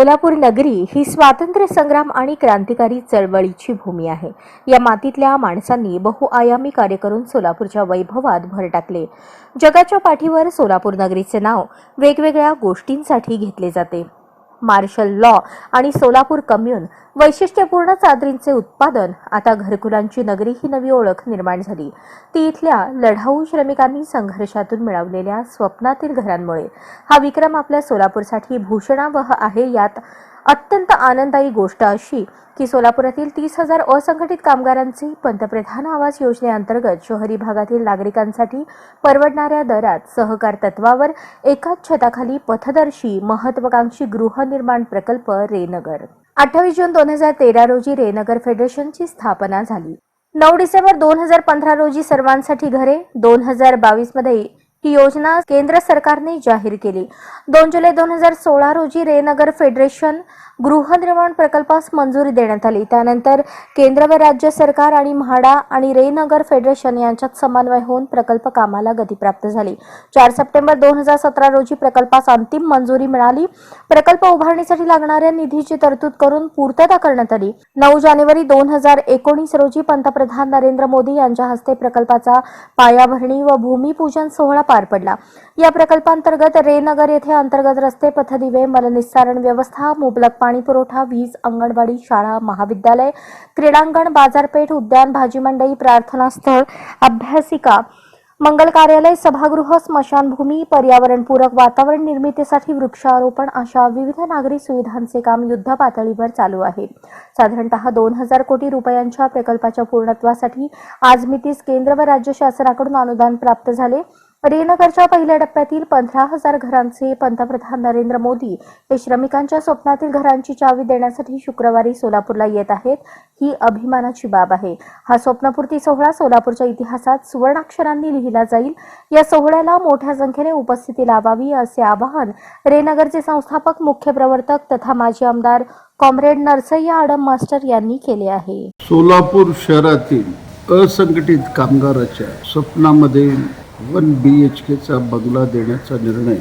सोलापूर नगरी ही स्वातंत्र्य संग्राम आणि क्रांतिकारी चळवळीची भूमी आहे. या मातीतल्या माणसांनी बहुआयामी कार्य करून सोलापूरच्या वैभवात भर टाकले. जगाच्या पाठीवर सोलापूर नगरीचे नाव वेगवेगळ्या गोष्टींसाठी घेतले जाते. मार्शल लॉ आणि सोलापूर कम्युन वैशिष्ट्यपूर्ण चादरींचे उत्पादन. आता घरकुलांची नगरी ही नवी ओळख निर्माण झाली. ती इथल्या लढाऊ श्रमिकांनी संघर्षातून मिळवलेल्या स्वप्नातील घरांमुळे. हा विक्रम आपल्या सोलापूरसाठी भूषणावह आहे. यात अत्यंत आनंददायी गोष्ट अशी की सोलापुरातील तीस हजार असंघटित कामगारांचे पंतप्रधान आवास योजनेअंतर्गत शहरी भागातील नागरिकांसाठी परवडणाऱ्या दरात सहकार तत्वावर एकाच छताखाली पथदर्शी महत्वाकांक्षी गृहनिर्माण प्रकल्प रेनगर. अठ्ठावीस जून दोन हजार तेरा रोजी रेनगर फेडरेशनची स्थापना झाली. नऊ डिसेंबर दोन हजार पंधरा रोजी सर्वांसाठी घरे दोन हजार बावीसमध्ये ही योजना केंद्र सरकारने जाहीर केली. दोन जुलै दोन हजार सोळा रोजी रेनगर फेडरेशन गृहनिर्माण प्रकल्पास मंजुरी देण्यात आली. त्यानंतर केंद्र व राज्य सरकार आणि म्हाडा आणि रेनगर फेडरेशन यांच्यात समन्वय होऊन प्रकल्प कामाला गती प्राप्त झाली. चार सप्टेंबर दोन हजार सतरा रोजी प्रकल्पास अंतिम मंजुरी मिळाली. प्रकल्प उभारणीसाठी लागणाऱ्या निधीची तरतूद करून पूर्तता करण्यात आली. नऊ जानेवारी दोन हजार एकोणीस रोजी पंतप्रधान नरेंद्र मोदी यांच्या हस्ते प्रकल्पाचा पायाभरणी व भूमिपूजन सोहळा पार पडला. या प्रकल्पांतर्गत रेनगर येथे अंतर्गत रस्ते पथदिवे मलनिस्सारण व्यवस्था मुबलक पाणी पाणीपुरवठा वीज अंगणवाडी शाळा महाविद्यालय क्रीडांगण बाजारपेठ उद्यान भाजी मंडई प्रार्थना स्थळ अभ्यासिका मंगल कार्यालय सभागृह स्मशानभूमी पर्यावरणपूरक वातावरण निर्मितीसाठी वृक्षारोपण अशा विविध नागरी सुविधांचे काम युद्ध पातळीवर चालू आहे. साधारणतः दोन हजार कोटी रुपयांच्या प्रकल्पाच्या पूर्णत्वासाठी आज मितीस केंद्र व राज्य शासनाकडून अनुदान प्राप्त झाले. रेनगरच्या पहिल्या टप्प्यातील पंधरा हजार घरांचे पंतप्रधान नरेंद्र मोदी हे श्रमिकांच्या स्वप्नातील घरांची चावी देण्यासाठी शुक्रवारी सोलापूरला येत आहेत ही अभिमानाची बाब आहे. हा स्वप्नपूर्ती सोहळा सोलापूरच्या इतिहासात सुवर्णाक्षरांनी लिहिला जाईल. या सोहळ्याला मोठ्या संख्येने उपस्थिती लावावी असे आवाहन रेनगरचे संस्थापक मुख्य प्रवर्तक तथा माजी आमदार कॉम्रेड नरसय्या आडम मास्टर यांनी केले आहे. सोलापूर शहरातील असंघटित कामगाराच्या स्वप्नामध्ये वन बी एच केचा बंगला देण्याचा निर्णय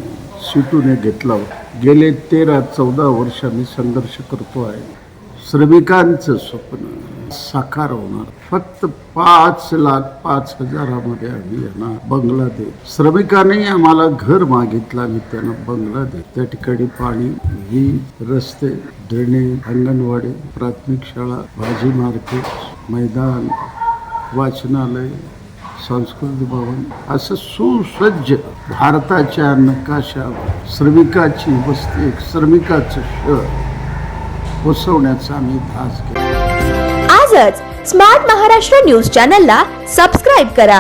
सिटूने घेतला होता. गेले तेरा चौदा वर्ष मी संघर्ष करतो आहे. श्रमिकांचं स्वप्न साकार होणार. फक्त पाच लाख पाच हजारामध्ये आम्ही यांना बंगला दे श्रमिकांनी आम्हाला घर मागितलं आणि त्यांना बंगला दे त्या ठिकाणी पाणी वीज रस्ते ड्रेनेज अंगणवाडी प्राथमिक शाळा भाजी मार्केट मैदान वाचनालय सांस्कृतिक भवन असं सुसज्ज भारताच्या नकाशावर श्रमिकाची वस्ती एक श्रमिकाचं शहर बसवण्याचा आम्ही धास केला. आजच स्मार्ट महाराष्ट्र न्यूज चॅनलला सबस्क्राईब करा.